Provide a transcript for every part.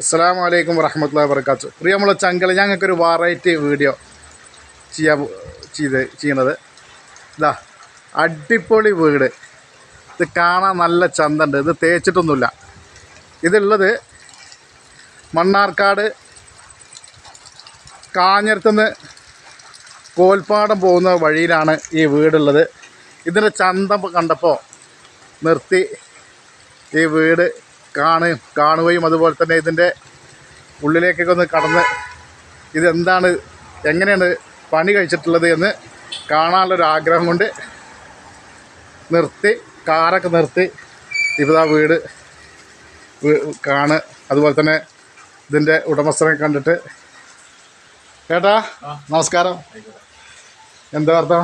അസ്സാം വലൈക്കും വറഹമത്തുള്ള വർക്കാത്തു പ്രിയമുള്ള ചങ്കള ഞങ്ങൾക്കൊരു വെറൈറ്റി വീഡിയോ ചെയ്യാൻ പോ- ചെയ്ത് ചെയ്യണത്. ഇതാ അടിപൊളി വീട്. ഇത് കാണാൻ നല്ല ചന്തണ്ട്. ഇത് തേച്ചിട്ടൊന്നുമില്ല. ഇതുള്ളത് മണ്ണാർക്കാട് കാഞ്ഞിരത്തുനിന്ന് കോൽപ്പാടം പോകുന്ന വഴിയിലാണ് ഈ വീടുള്ളത്. ഇതിന്റെ ചന്തം കണ്ടപ്പോൾ നിർത്തി ഈ വീട് കാണു കാണുകയും അതുപോലെ തന്നെ ഇതിന്റെ ഉള്ളിലേക്കൊക്കെ ഒന്ന് കടന്ന് ഇതെന്താണ് എങ്ങനെയാണ് പണി കഴിച്ചിട്ടുള്ളത് എന്ന് കാണാനുള്ളൊരു ആഗ്രഹം കൊണ്ട് നിർത്തി കാറൊക്കെ നിർത്തി ഇപ്പോൾ ആ വീട് കാണ്. അതുപോലെ തന്നെ ഇതിന്റെ ഉടമസ്ഥനെ കണ്ടിട്ട്. ചേട്ടാ നമസ്കാരം. എന്താ വാർത്ത?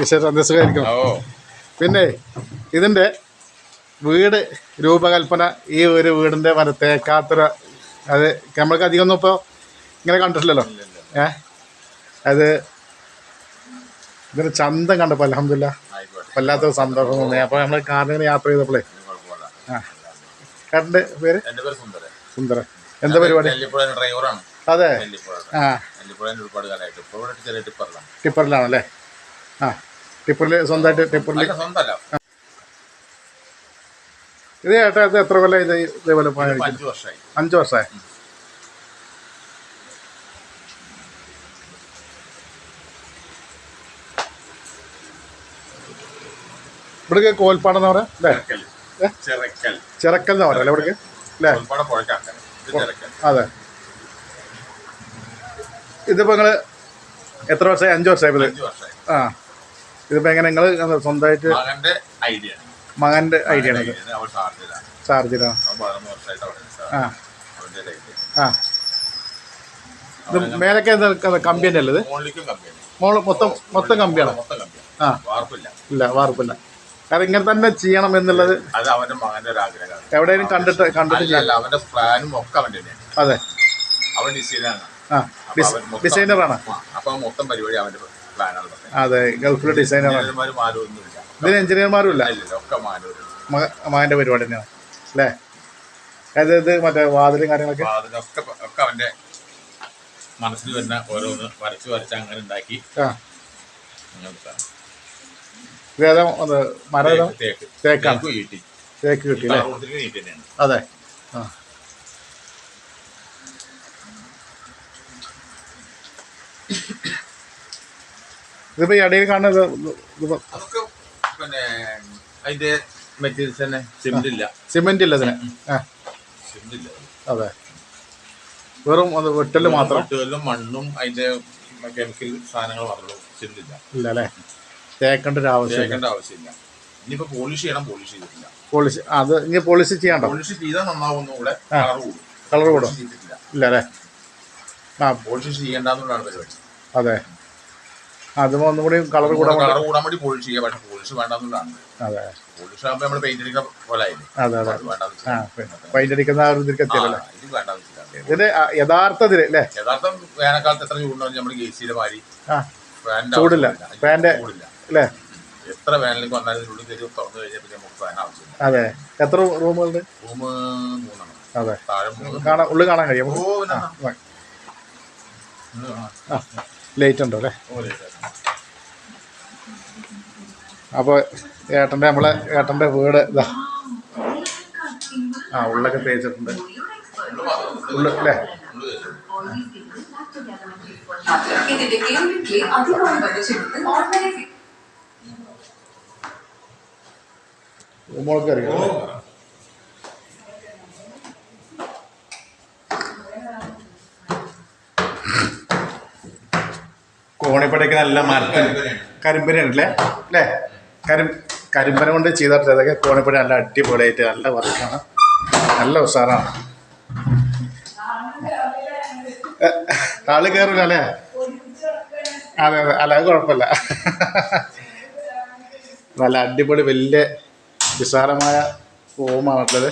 വിശേഷം സുഖമായിരിക്കും? പിന്നെ ഇതിന്റെ വീട് രൂപകൽപ്പന ഈ ഒരു വീടിന്റെ മറ്റേ തേക്കാത്തൊരു അത് നമ്മൾക്ക് അധികം ഒന്നും ഇപ്പോൾ ഇങ്ങനെ കണ്ടിട്ടില്ലല്ലോ. ഏ അത് ഇതിന് ചന്തം കണ്ടപ്പോൾ അലഹമില്ല വല്ലാത്തൊരു സന്തോഷം തോന്നി. അപ്പോൾ നമ്മൾ കാറിന് യാത്ര ചെയ്തപ്പോഴേ ആ. ചേട്ടന്റെ പേര്? സുന്ദര എന്താ പരിപാടി? അതെ. ആ. ടിപ്പറിലാണല്ലേ? ആ. ടിപ്പറിൽ സ്വന്തമായിട്ട് ടിപ്പറിൽ ഇത് ചേട്ടാ ഇത് എത്ര കൊല്ലം ഇത് ഇതേപോലെ അഞ്ച് അഞ്ചു വർഷമായി അഞ്ച് വർഷമായി ഇവിടേക്ക് കോൽപ്പാടം എന്ന് പറയാം അല്ലേ? ചിറക്കൽ. എന്ന് പറയാം ഇവിടേക്ക്? അല്ലേ? അതെ. ഇതിപ്പോ നിങ്ങൾ എത്ര വർഷമായി അഞ്ച് വർഷമായി ആ. ഇതിപ്പോ എങ്ങനെ നിങ്ങൾ സ്വന്തമായിട്ട് ഐഡിയ മകന്റെ ഐഡിയ ആണ് ചാർജിലാ ആ. ആ. ഇത് മേലൊക്കെ എന്താ കമ്പി തന്നെ. അല്ലേ ഇത് മോൾ മൊത്തം മൊത്തം കമ്പിയാണ്. ആ. വാർപ്പില്ല. ഇല്ല വാർപ്പില്ല. കാരണം ഇങ്ങനെ തന്നെ ചെയ്യണം എന്നുള്ളത് അത് അവന്റെ മകന്റെ ഒരു ആഗ്രഹമാണ്. എവിടെയും കണ്ടിട്ട് കണ്ടിട്ട് അവന്റെ പ്ലാനും ഒക്കെ അവന്റെ അതെ. അവൻ ഡിസൈനാണ് ഡിസൈനറാണ്. ആ, അപ്പൊ മൊത്തം പരിപാടി അവന്റെ പ്ലാനാണ്. അതെ ഗൾഫിലെ ഡിസൈനറാണ്. മാരൊന്നുമില്ല ഇതിന് എഞ്ചിനീയർമാരും ഇല്ല ഒക്കെ മാനൂര് മക മകന്റെ പരിപാടി തന്നെയാണ്. അല്ലേ? അതായത് ഇത് മറ്റേ വാതിലും കാര്യങ്ങളൊക്കെ? ഒക്കെ അവന്റെ മനസ്സിൽ വരുന്ന ഓരോന്ന് വരച്ച് വരച്ച് അങ്ങനെ ഉണ്ടാക്കി. ഇതേതാ മരം തേക്കാണ്. തേക്ക് കിട്ടി അല്ലേ? അതെ. ആ. ഇതിപ്പോ ഇടയിൽ കാണുന്നത് പിന്നെ അതിന്റെ മെറ്റീരിയൽസ് തന്നെ. സിമെന്റ് ഇല്ല സിമെന്റ് ഇല്ല ഇതിന് ആ. സിമെന്റ് അതെ. വെറും അത് വെട്ടൽ മാത്രം. വെട്ടലും മണ്ണും അതിന്റെ കെമിക്കൽ സാധനങ്ങൾ മാത്രമേ സിമെന്റ് ഇല്ല ഇല്ല അല്ലേ? തേക്കേണ്ട ഒരു ആവശ്യം തേക്കേണ്ട ആവശ്യമില്ല. ഇനിയിപ്പോ പോളിഷ് ചെയ്യണം പോളിഷ് ചെയ്തിട്ടില്ല. പോളിഷ് അത് ഇനി പോളിഷ് ചെയ്യണ്ട? പോളിഷ് ചെയ്താൽ നന്നാവുന്നു. കൂടെ. കളർ കൂടും. കളർ കൂടും ഇല്ല അല്ലേ? ആ പോളിഷ് ചെയ്യേണ്ടെന്നുള്ളതാണ് പരിപാടി. അതെ. അതും ഒന്നും കൂടി കളർ കൂടാൻ കളർ കൂടാൻ വേണ്ടി പോളിഷ് ചെയ്യാം. പക്ഷെ പോളിഷ് വേണ്ടെന്നുള്ളതാണ്. അതെ. പോളിഷ് ആകുമ്പോൾ നമ്മൾ പെയിന്റ് അടിക്കുന്ന പോലെ ആയില്ലേ? അതെ അതെ. പെയിന്റ് അടിക്കുന്ന ആ ഒരു ഇതിലേക്ക് എത്തിയല്ലേ. ഇതിന്റെ ആ യഥാർത്ഥത്തിൽ അല്ലേ? യഥാർത്ഥം വേനൽക്കാലത്ത് എത്ര ചൂടുണ്ടാവും നമ്മൾ എ സിയുടെ മാതിരി ചൂടില്ല. ഫാന്റെ അല്ലേ? എത്ര വേനലിൽ വന്നാലും ഇതിനുള്ളിൽ കയറി തുറന്നു കഴിഞ്ഞാൽ പിന്നെ നമുക്ക് ഫാൻ ആവശ്യമില്ല. അതെ. എത്ര റൂമുകളുണ്ട് റൂം മൂന്നെണ്ണം. അതെ. കാണാൻ ഉള്ളിൽ കാണാൻ കഴിയും. ഓ ആ. ലൈറ്റ് ഉണ്ടോ അല്ലേ. അപ്പോൾ ഏട്ടന്റെ നമ്മളെ ഏട്ടന്റെ വീട് ഇതാ ആ ഉള്ളൊക്കെ തേച്ചിട്ടുണ്ട് ഉള്ളു അല്ലേ. ഇതിന്റെ കേൾവിക്ക് അധികമായി വലിച്ചെടുത്ത് ഓ, കോണിപ്പടയ്ക്ക് നല്ല മരത്തിൽ കരിമ്പനയാണ്. കരിമ്പനാണ് അല്ലേ കരിം കരിമ്പന കൊണ്ട് ചെയ്തിട്ട് അതൊക്കെ കോണിപ്പടി നല്ല അടിപൊളിയായിട്ട് നല്ല വർക്കാണ്. നല്ല ഉഷാറാണ്. ആൾ കയറില്ല അല്ലേ അതെ അതെ. അല്ല അത് കുഴപ്പമില്ല. നല്ല അടിപൊളി വലിയ വിശാലമായ റൂമാണുള്ളത്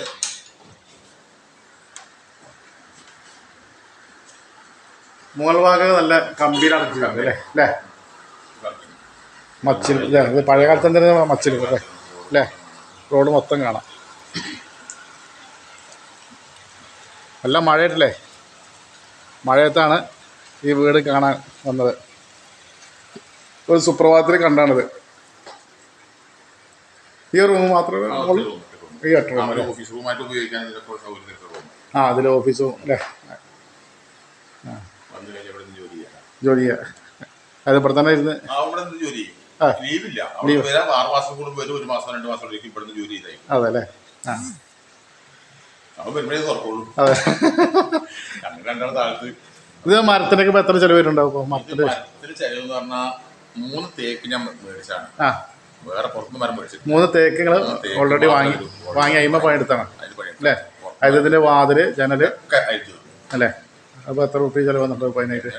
മുകൾ ഭാഗം നല്ല കമ്പി അടച്ചിട്ടുണ്ട് അല്ലേ? അല്ലേ? മച്ചിൽ അല്ലേ ഇത് പഴയ കാലത്ത് തന്നെ മച്ചിൽ അല്ലേ? അല്ലേ? റോഡ് മൊത്തം കാണാം. നല്ല മഴയല്ലേ മഴയത്താണ് ഈ വീട് കാണാൻ വന്നത്. ഒരു സുപ്രഭാതത്തിൽ കണ്ടാണിത്. ഈ റൂം മാത്രമേ. ഈ എട്ട് റൂം ആ അതിൽ ഓഫീസും അല്ലേ? നിന്ന് ജോലി ചെയ്യാം. അത് ഇവിടെ തന്നെ ഇരുന്ന് ജോലി ചെയ്യും. ആ. ലീവില്ല. അവിടെ വരാം ആറ് മാസം കൂടുമ്പോൾ വരും ഒരു മാസം രണ്ട് മാസം ഇവിടേക്ക് ഇവിടുന്ന് ജോലി ചെയ്തായി അതെ അല്ലേ അവൻ വരുമ്പോഴേ തുറക്കുള്ളൂ. ഇത് മരത്തിനൊക്കെ ഇപ്പൊ എത്ര ചിലവ് വരുന്നുണ്ടാവും മരത്തിന്റെ മരത്തിന് ചെലവ് എന്ന് പറഞ്ഞാൽ മൂന്ന് തേക്ക് ഞാൻ മേടിച്ചാണ് വേറെ പുറത്തുനിന്ന് മരം മേടിച്ചു മൂന്ന് തേക്ക് നിങ്ങൾ ഓൾറെഡി വാങ്ങി വാങ്ങി അയിമ പണിയെടുത്താണ്. അല്ലേ? അതിന്റെ വാതിൽ ജനൽ അല്ലേ? അപ്പോൾ എത്ര റുപ്യ ചിലവ് വന്നിട്ടുണ്ടോ പതിനായിട്ട്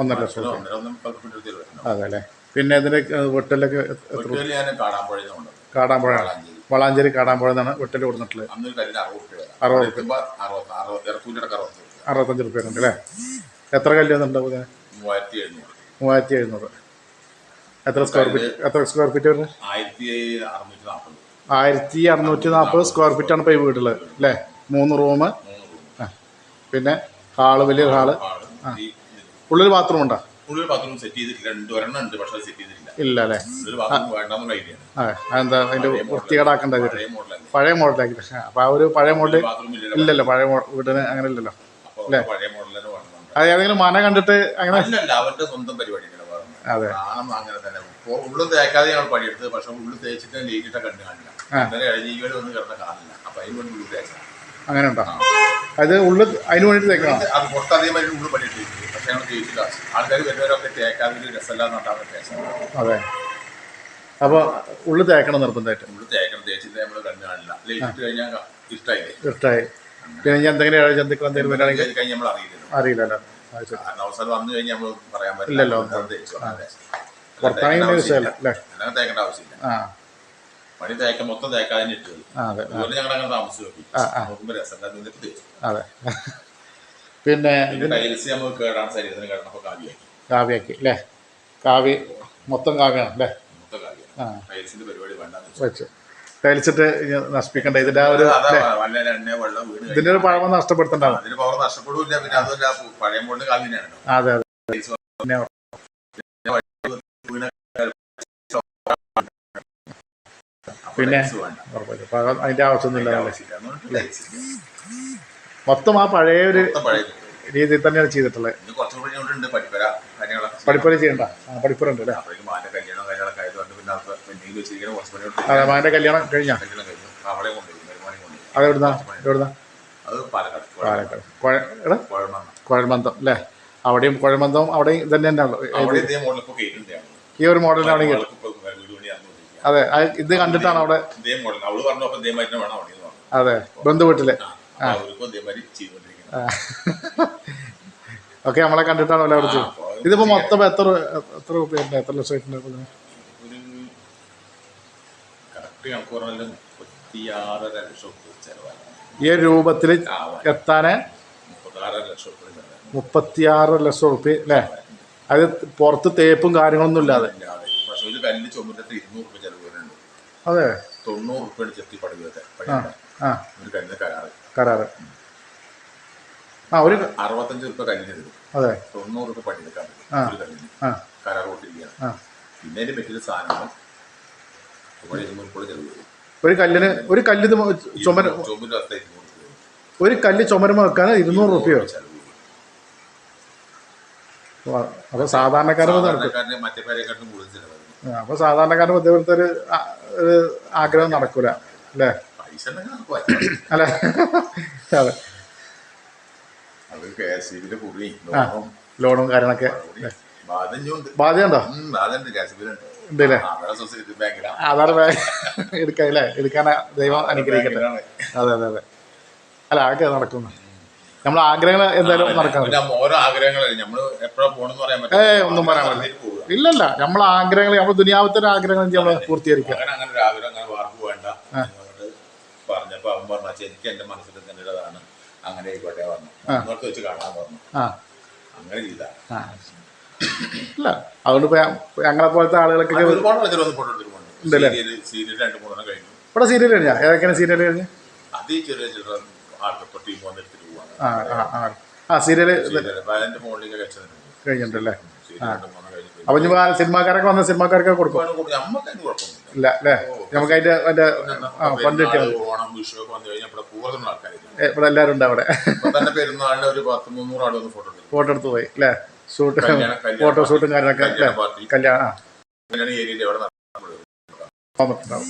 ഒന്നര ലക്ഷം അതെ അല്ലേ? പിന്നെ ഇതിന്റെ വെട്ടലൊക്കെ കാടാമ്പുഴ. വളാഞ്ചേരി. കാടാമ്പുഴ എന്നാണ് വെട്ടൽ കൊടുത്തിട്ടുള്ളത്. അറുപത് റുപ്യ അറുപത്തഞ്ച് റുപ്യ ഉണ്ട് അല്ലേ? എത്ര കല്ല് വന്നിട്ടുണ്ടാവും ഇതിന്? മൂവായിരത്തി എഴുന്നൂറ്. എത്ര സ്ക്വയർ ഫീറ്റ് എത്ര സ്ക്വയർ ഫീറ്റ് വരുന്നത്? ആയിരത്തി അറുന്നൂറ്റി നാൽപ്പത്. സ്ക്വയർ ഫീറ്റാണ് ഇപ്പോൾ ഈ വീട്ടിലുള്ളത് അല്ലേ? മൂന്ന് റൂം ആ. പിന്നെ ഹാൾ വലിയ ഹാൾ. ആ. ഉള്ളിൽ ബാത്റൂം ഉണ്ടോ? ഉള്ളിൽ ബാത്റൂം സെറ്റ് ചെയ്തിട്ടില്ല. രണ്ട് ഒരെണ്ണം ഉണ്ട് പക്ഷെ സെറ്റ് ചെയ്തിട്ടില്ല. ഇല്ല അല്ലേ? അതെന്താ അതിന്റെ വൃത്തികേടാക്കേണ്ട പഴയ മോഡലാക്കി പക്ഷേ അപ്പോൾ ആ ഒരു പഴയ മോഡൽ ഇല്ലല്ലോ. പഴയ മോഡൽ വീടിന് അങ്ങനെ ഇല്ലല്ലോ. അല്ലേ? അത് ഏതെങ്കിലും മന കണ്ടിട്ട് അങ്ങനെ സ്വന്തം പരിപാടി അതെ. അങ്ങനെ തന്നെ. ഇപ്പൊ ഉള്ളും തേക്കാതെ ഞങ്ങൾ പണിയെടുത്തത്. പക്ഷെ ഉള്ളിൽ തേച്ചിട്ട് കണ്ടു കാണില്ല. ഒന്നും കിടന്ന കാണില്ല അപ്പൊ അതിന് വേണ്ടി ഉള്ളിൽ തേക്കാം അങ്ങനെ ഉണ്ടോ അത് ഉള്ളിൽ അതിന് വേണ്ടിയിട്ട് തേക്കണം? അത് പുറത്ത് അതേമാതിരി ഉള്ളിൽ പണിയെടുത്തു പക്ഷെ ഞങ്ങൾ തേച്ചില്ല ആൾക്കാർ വരുന്നവരൊക്കെ തേക്കാതെ ഒരു രസമല്ലാന്ന് നട്ടാണ് തേച്ചത്. അതെ. അപ്പോൾ ഉള്ളു തേക്കണം നിർബന്ധമായിട്ട്. ഉള്ളിൽ തേക്കണം. തേച്ചിട്ട് നമ്മൾ കാണില്ല. കഴിഞ്ഞാൽ ഇഷ്ടമായി പിന്നെ ഞാൻ എന്തെങ്കിലും ജന്തുക്കൾ എന്തെങ്കിലും നമ്മൾ അറിയില്ലല്ലോ. അറിയില്ലല്ലോ. അവസരം വന്നു കഴിഞ്ഞാൽ നമ്മൾ പറയാൻ ഇല്ലല്ലോ. പറ്റില്ല തേച്ചു. അങ്ങനെ തേച്ചു. പുറത്താണെങ്കിൽ തേക്കേണ്ട ആവശ്യമില്ല. ആ. പണി തേക്ക മൊത്തം തേക്കാതെ ഇട്ട് അതെ. അതുപോലെ ഞങ്ങൾ അങ്ങനെ താമസിച്ചു നോക്കി. നോക്കുമ്പോൾ രസം തേച്ചു. അതെ. പിന്നെ ടൈൽസ് നമ്മൾ കേടാണ് ശരീരത്തിന് കേടണപ്പോൾ കാവ്യാക്കി കാവ്യാക്കി അല്ലേ? കാവ്യ മൊത്തം കാവ്യാണ് അല്ലേ? മൊത്തം കാവ്യാണ് ടൈൽസിന്റെ പരിപാടി വേണ്ടെന്ന് വെച്ചു. ടേലിച്ചിട്ട് നശിപ്പിക്കണ്ട? ഇതിന്റെ ഒരു ഇതിന്റെ ഒരു പഴമ നഷ്ടപ്പെടുത്തണ്ടാവും. അതെ പവർ നഷ്ടപ്പെടില്ല പിന്നെ അതുമല്ല പഴയ മോളിൽ കാവ്യനാണല്ലോ അതെ അതെ പിന്നെ അതിന്റെ അപ്പോൾ അത് അതിന്റെ ആവശ്യമൊന്നുമില്ല അല്ലേ. മൊത്തം ആ പഴയ ഒരു രീതിയിൽ തന്നെയാണ് ചെയ്തിട്ടുള്ളത്. പഠിപ്പര ചെയ്യണ്ട. ആ പഠിപ്പുര ഉണ്ട് അല്ലേ? അത് കല്യാണം കഴിഞ്ഞാ? അത് എവിടുന്നാ? എവിടുന്നാ? പാലക്കാട്. കുഴൽമന്തം അല്ലേ? അവിടെയും കുഴൽമന്തവും അവിടെയും ഇത് തന്നെ തന്നെയാണല്ലോ ഈ ഒരു മോഡലിന് അവിടെ കിട്ടും വീട് പണി നടന്നുകൊണ്ടിരിക്കുക അതെ ഇത് കണ്ടിട്ടാണ് അവിടെ അതെ ബന്ധു വീട്ടിൽ ആ അപ്പൊ അവർക്കും ഇതേമാതിരി ചെയ്തുകൊണ്ടിരിക്കുന്നത് ഓക്കെ നമ്മളെ കണ്ടിട്ടാണ് അവിടെ അവിടെ ഇതിപ്പോ മൊത്തം എത്ര എത്ര രൂപയുണ്ട് എത്ര ലക്ഷം ആയിട്ടുണ്ട് ഒരു കറക്റ്റ് കണക്ക് പറഞ്ഞാൽ ലക്ഷം രൂപ ഈ രൂപത്തിൽ എത്താന് മുപ്പത്തിയാറ് ലക്ഷം റുപ്യ അല്ലേ? അത് പുറത്ത് തേപ്പും കാര്യങ്ങളൊന്നും ഇല്ലാതെ. പക്ഷെ ഒരു കല്ല് ചുമരത്ത് ഇരുന്നൂറ് രൂപ ചെലവ് വരുന്നുണ്ട്. അതെ. തൊണ്ണൂറ് റുപ്യാണ് ചെത്തി പടുകത്തെ ഒരു കല്ലിന് കരാറ്. കരാറ്. ആ ഒരു അറുപത്തഞ്ച് രൂപ കല്ലിന് തരും. അതെ. തൊണ്ണൂറ് രൂപ പണിയെടുക്കാൻ. പറ്റും. ഒരു കല്ലിന് ആ. കരാർ കൊട്ടിരിക്കുകയാണ് ആ. പിന്നെ അതിന്റെ മറ്റൊരു സാധനങ്ങൾ ചെലവ് ഒരു കല്ലിന് ഒരു കല്ല് ചുമര. ഒരു കല്ല് ചുമരുമ വെക്കാൻ ഇരുന്നൂറ് റുപ്യോ? അപ്പൊ സാധാരണക്കാരൻ മറ്റേ പേരെക്കാട്ടും കൂടുതൽ ചെലവായിരുന്നു അപ്പോൾ സാധാരണക്കാരൻ ബുദ്ധിമുട്ട് ഒരു ഒരു ആഗ്രഹം നടക്കൂല അല്ലേ? അല്ലെ? അതെ. ലോണും കാര്യങ്ങളൊക്കെ. ബാധ്യതയുണ്ടോ. ആധാർ ബാങ്ക് എടുക്കാൻ അല്ലേ? എടുക്കാൻ ദൈവം അനുഗ്രഹിക്കട്ടെ. അതെ അതെ അതെ. അല്ല അതൊക്കെ നടക്കുന്നു. നമ്മൾ ആഗ്രഹങ്ങൾ എന്തായാലും നടക്കണം. പിന്നെ ഓരോ ആഗ്രഹങ്ങളല്ലേ? നമ്മൾ എപ്പോഴാ പോണെന്ന് പറയാൻ ഒന്നും പറയാൻ പറ്റില്ല. ഇല്ലല്ല നമ്മളെ ആഗ്രഹങ്ങൾ നമ്മൾ ദുനിയാവത്തിന്റെ ആഗ്രഹങ്ങൾ നമ്മൾ പൂർത്തീകരിക്കാം. പറഞ്ഞപ്പോ അവൻ പറഞ്ഞു എനിക്ക് എന്റെ മനസ്സിൽ തന്നെയുള്ളതാണ് അങ്ങനെ ആയിക്കോട്ടെ പറഞ്ഞു. അങ്ങോട്ട് വെച്ച് കാണാൻ പറഞ്ഞു. അങ്ങനെ ചെയ്താ. ഇല്ല അതുകൊണ്ട് ഞങ്ങളെ പോലത്തെ ആളുകളൊക്കെ ഇവിടെ സീരിയൽ കഴിഞ്ഞാ? ഏതൊക്കെയാണ് സീരിയൽ കഴിഞ്ഞ? അത് അതി ചെറിയ ചില്ലറ ടീം വന്നെടുത്തിട്ട് പോവാണ്. ആ സീരിയൽ മുകളിലേക്ക് കഴിഞ്ഞിട്ടുണ്ടല്ലേ? മൂന്ന് അപ്പൊ ഇനി സിനിമാക്കാരൊക്കെ വന്ന സിനിമാക്കാർക്ക് കൊടുക്കും. ഇല്ല അല്ലേ? നമുക്ക് അതിന്റെ അതിന്റെ ആ ഫണ്ട് കിട്ടിയാൽ മതി. ഓണം വിഷു ഒക്കെ വന്നു കഴിഞ്ഞാൽ ഇവിടെ കൂടുതലുള്ള ആൾക്കാരായിരിക്കും ഏ, ഇവിടെ എല്ലാവരും ഉണ്ട് അവിടെ. ഇപ്പൊ തന്നെ പെരുന്നാളിന് ഒരു പത്ത് മുന്നൂറ് ആൾ വന്ന് ഫോട്ടോ എടുത്തു ഫോട്ടോ എടുത്ത് പോയി അല്ലേ? ഷൂട്ട് കല്യാണം- കല്യാണം ഫോട്ടോ ഷൂട്ടും കാര്യങ്ങളൊക്കെ അല്ലേ? കല്യാണ പാർട്ടി കല്യാണം ആ. ഏരിയയിൽ വന്നിട്ടുണ്ടാവും.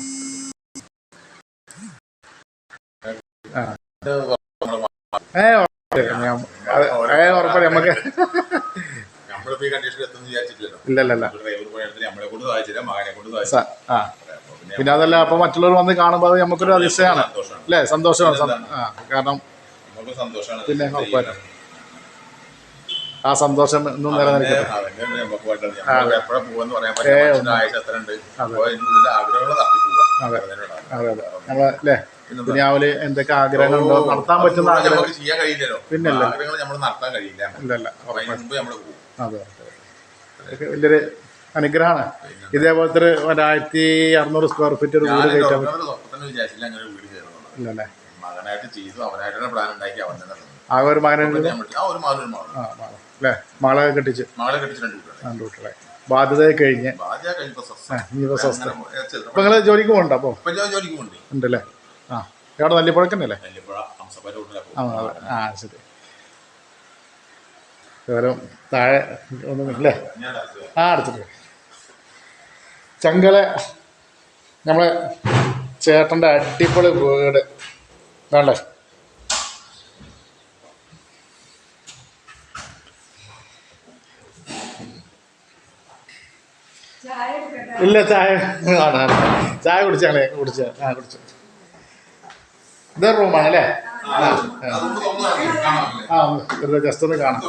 ആ. ഏ ഉറപ്പ്. ഞാൻ- അത് ഏ ഉറപ്പല്ല നമുക്ക് നമ്മളിപ്പോ ഈ കണ്ടീഷനിൽ എത്തുന്ന വിചാരിച്ചിട്ടില്ലല്ലോ ഇല്ല ഇല്ല ഇല്ല ഡ്രൈവർ പോയിട്ട് നമ്മളെ കൊണ്ട് സഹായിച്ചില്ല മകനെ കൊണ്ട് സഹായിച്ചില്ല സ- ആ. പിന്നെ അതല്ല അപ്പൊ മറ്റുള്ളവർ വന്ന് കാണുമ്പോൾ അത് നമുക്കൊരു അതിശയാണ് അല്ലേ? സന്തോഷമാണ്. കാരണം പിന്നെ ഉറപ്പായിട്ടും. ആ സന്തോഷം ഇന്നും നിലനിൽക്കട്ടെ? ദുനിയാവിൽ എന്തൊക്കെ ആഗ്രഹങ്ങളുണ്ടോ നടത്താൻ പറ്റുന്ന ആഗ്രഹം നമുക്ക് ചെയ്യാൻ കഴിയില്ലല്ലോ. പിന്നെ നടത്താൻ കഴിയില്ല. അതെ. വലിയൊരു അനുഗ്രഹമാണ്. ഇതേപോലത്തെ ഒരു ഒരായിരത്തി അറുന്നൂറ് സ്ക്വയർ ഫീറ്റ് ഒരു വീട് കയറ്റാൻ ഇല്ലല്ലേ. ആ ഒരു മകനെ അല്ലേ? മകളെ കെട്ടിച്ച്. രണ്ട് കുട്ടികളെ. ബാധ്യത കഴിഞ്ഞ് സ്വസ്ഥം. ഇപ്പൊ നിങ്ങൾ ജോലിക്ക് പോകണ്ട അപ്പോ? ഇപ്പൊ ഞാൻ ജോലിക്ക് പോണ്ട് ഉണ്ടല്ലേ? ആ. എവിടെ? നല്ലിപ്പുഴക്കന്നല്ലേ. ആ ശരി. വേറെ താഴെ ഒന്നും ഞാൻ ആ അടുത്തിട്ട് ചങ്കല നമ്മളെ ചേട്ടന്റെ അടിപൊളി വീട്. വേണ്ടേ ഇല്ല ചായ. ആണ്. ചായ കുടിച്ചാണേ കുടിച്ച. ആ കുടിച്ചു. ഇതൊരു റൂമാണല്ലേ ആ ഒന്ന് ജസ്റ്റ് ഒന്ന് കാണാം.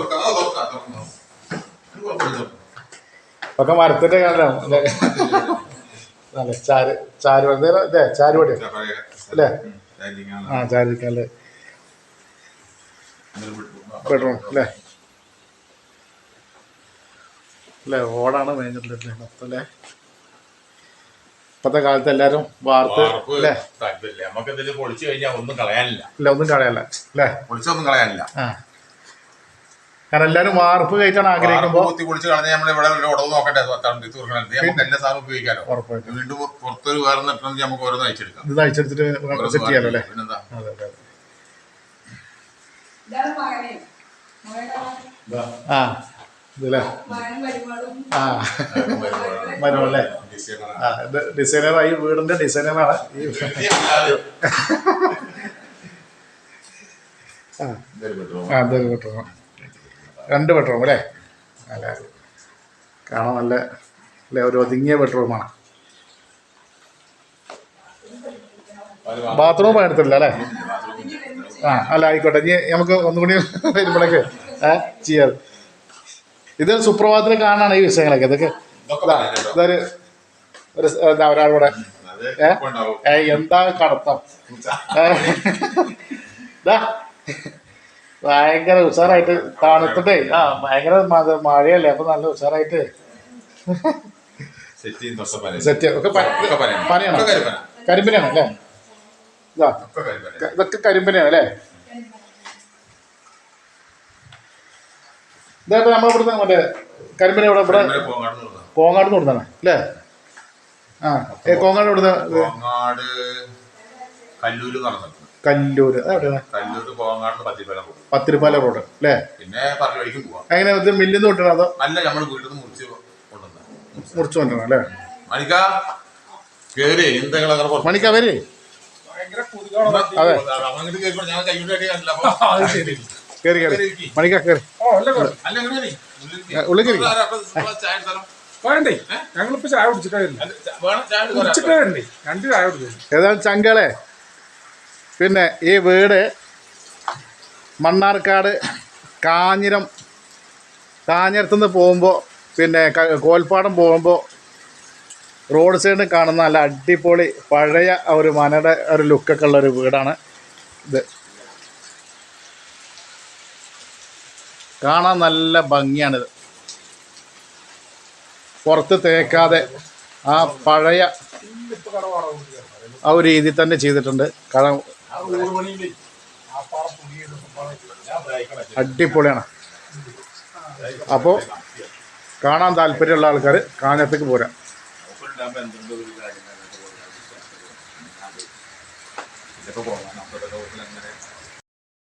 ഒക്കെ മരത്തിന്റെ കാരണം അല്ലേ അല്ലേ ചാര് ചാരു ഇതേ ചാരുപടി അല്ലേ? ആ ചാരിക്കല്ലേ ബെഡ്റൂം അല്ലേ? അല്ലേ? ഓടാണ് മേഞ്ഞിട്ടുള്ളത് മൊത്തം അല്ലേ? ഇപ്പത്തെ കാലത്ത് എല്ലാരും വാർത്ത് അല്ലേ. നമുക്ക് പൊളിച്ചു കഴിഞ്ഞാൽ ഒന്നും കളയാനില്ല. ഇല്ല ഒന്നും കളയാനില്ല അല്ലേ? പൊളിച്ചൊന്നും കളയാനില്ല. ആ. കാരണം എല്ലാരും വാർപ്പ് കഴിച്ചാണ് ആഗ്രഹിക്കുമ്പോ വാർപ്പ് കുത്തി പൊളിച്ച് കളഞ്ഞാൽ നമ്മൾ ഇവിടെ ഒരു ഉടവ് നോക്കട്ടെ തളർത്തി തീർക്കണത് നമുക്ക് എല്ലാ സാധനവും ഉപയോഗിക്കാലോ? ഉറപ്പായിട്ടും. വീണ്ടും പുറത്തൊരു വേറെ നിട്ടണമെങ്കിൽ നമുക്ക് ഓരോന്ന് അയച്ചെടുക്കാം. ഇത് അയച്ചെടുത്തിട്ട് സെറ്റ് ചെയ്യാലോ അല്ലേ? പിന്നെന്താ അതെ അതെ ഇതാണ് മകനെ. മകനെ ഇതാ. ആ ഇതല്ലേ? ആ വരുമ്പോഴാണ്. ഡിസൈനറാണ്. ആ ഡിസൈനറായി വീടിന്റെ ഡിസൈനറാണ്. ഈ ആ. ഇതൊരു ബെഡ്റൂം രണ്ട് ബെഡ്റൂം അല്ലേ? അല്ല കാണാൻ നല്ല അല്ലേ ഒരു ഒതുങ്ങിയ ബെഡ്റൂമാണ് ബാത്റൂം എടുത്തില്ല അല്ലേ? ആ അല്ല ആയിക്കോട്ടെ. ഇനി നമുക്ക് ഒന്നുകൂടി വരുമ്പോഴേക്ക് ഏ ചെയ്യാം. ഇത് സുപ്രഭാതത്തിൽ കാണാണ് ഈ വിഷയങ്ങളൊക്കെ. ഇതൊക്കെ ഇതാ. ഇതൊരു ഒരു അത് ഏ? എന്താ കടത്തം? ഏ, ദാ, ഭയങ്കര ഉഷാറായിട്ട് തണുത്തിട്ടേ. ആ ഭയങ്കര മഴ- മഴയല്ലേ അപ്പൊ നല്ല ഉഷാറായിട്ട്. കരിമ്പനാണ് അല്ലേ? ഇതൊക്കെ കരിമ്പനാണ് അല്ലേ? ഇതായിട്ട് നമ്മളിവിടുന്ന് മറ്റേ കരിമ്പന ഇവിടെ ഇവിടെ. കോങ്ങാട് കൊടുത്താണ് അല്ലേ? ആ കോങ്ങാട് ഇവിടുന്ന് കല്ലൂര് നടന്നിട്ടുണ്ട്. കല്ലൂര് അതെവിടെയാണ് കല്ലൂര് പോകും പത്തിരിപ്പാല റോഡ് അല്ലേ? പിന്നെ പറഞ്ഞു വഴിക്കും പോവാം. എങ്ങനെ ഇത് മില്ലിന്ന് കൊണ്ടുവരണം അതോ? അല്ല നമ്മൾ വീട്ടിൽ നിന്ന് മുറിച്ച് കൊണ്ടുവന്ന മുറിച്ച്. കൊണ്ടുവരണം അല്ലേ? മണിക്ക കേറി എന്തെങ്കിലും മണിക്ക വരെ. അതെ. കേറി മണിക്ക? ഉള്ളിൽ കയറി. അപ്പൊ ഉള്ള ചായ എടുത്താലോ? വേണ്ടേ ഞങ്ങളിപ്പോ ചായ കുടിച്ചിട്ടേ ഏതാണ് ചങ്കളെ? പിന്നെ ഈ വീട് മണ്ണാർക്കാട് കാഞ്ഞിരം കാഞ്ഞിരത്തുനിന്ന് പോകുമ്പോൾ പിന്നെ കോൽപ്പാടം പോകുമ്പോൾ റോഡ് സൈഡിൽ കാണുന്ന നല്ല അടിപൊളി പഴയ ഒരു മനയുടെ ഒരു ലുക്കൊക്കെ ഉള്ള ഒരു വീടാണ് ഇത്. കാണാൻ നല്ല ഭംഗിയാണിത്. പുറത്ത് തേക്കാതെ ആ പഴയ ആ ഒരു രീതിയിൽ തന്നെ ചെയ്തിട്ടുണ്ട്. കാരണം അടിപൊളിയാണ്. അപ്പോൾ കാണാൻ താല്പര്യമുള്ള ആൾക്കാർ കാഞ്ഞത്തേക്ക് പോരാ. ഇപ്പോൾ എന്തുണ്ട്